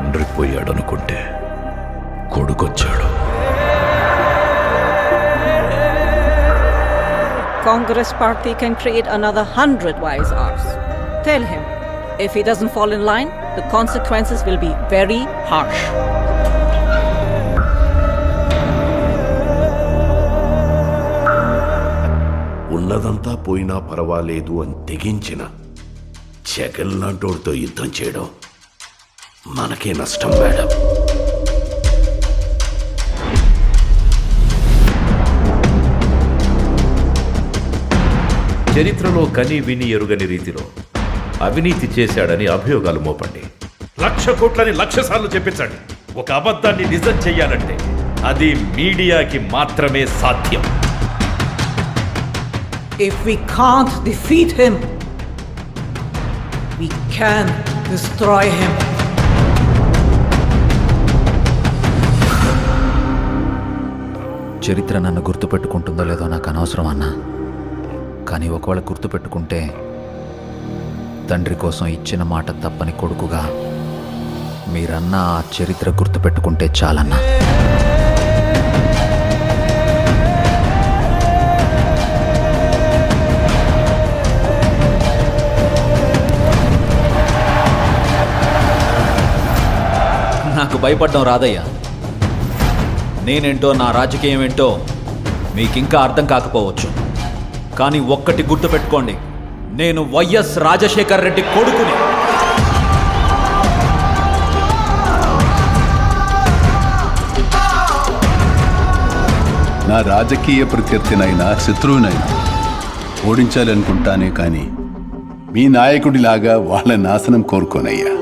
తండ్రి పోయాడు అనుకుంటే కొడుకొచ్చాడు. Congress party can create another hundred years tell him if he doesn't follow in line the consequences will be very harsh ఉన్నదంతా పోయినా పర్వాలేదు అని తెగించిన జగన్ లాంటి వాడితో యుద్ధం చేయడం మనకే నష్టం మేడం. చరిత్రలో కని విని ఎరుగని రీతిలో అవినీతి చేశాడని అభియోగాలు మోపండి. లక్ష కోట్లని లక్ష సార్లు చెప్పించండి. ఒక అబద్ధాన్ని నిజం చెయ్యాలంటే అది మీడియాకి మాత్రమే సాధ్యం. If we can't defeat him, we can destroy him. చరిత్ర నన్ను గుర్తుపెట్టుకుంటుందో లేదో నాకు అనవసరం అన్నా. కానీ ఒకవేళ గుర్తుపెట్టుకుంటే తండ్రి కోసం ఇచ్చిన మాట తప్పని కొడుకుగా మీరన్న ఆ చరిత్ర గుర్తుపెట్టుకుంటే చాలన్నా. నాకు భయపడడం రాదయ్యా. నేనేంటో నా రాజకీయం ఏంటో మీకింకా అర్థం కాకపోవచ్చు. కానీ ఒక్కటి గుర్తుపెట్టుకోండి నేను వైఎస్ రాజశేఖర్ రెడ్డి కొడుకుని. నా రాజకీయ ప్రత్యర్థినైనా శత్రువునైనా ఓడించాలనుకుంటానే కానీ మీ నాయకుడిలాగా వాళ్ళ నాశనం కోరుకోనయ్యా.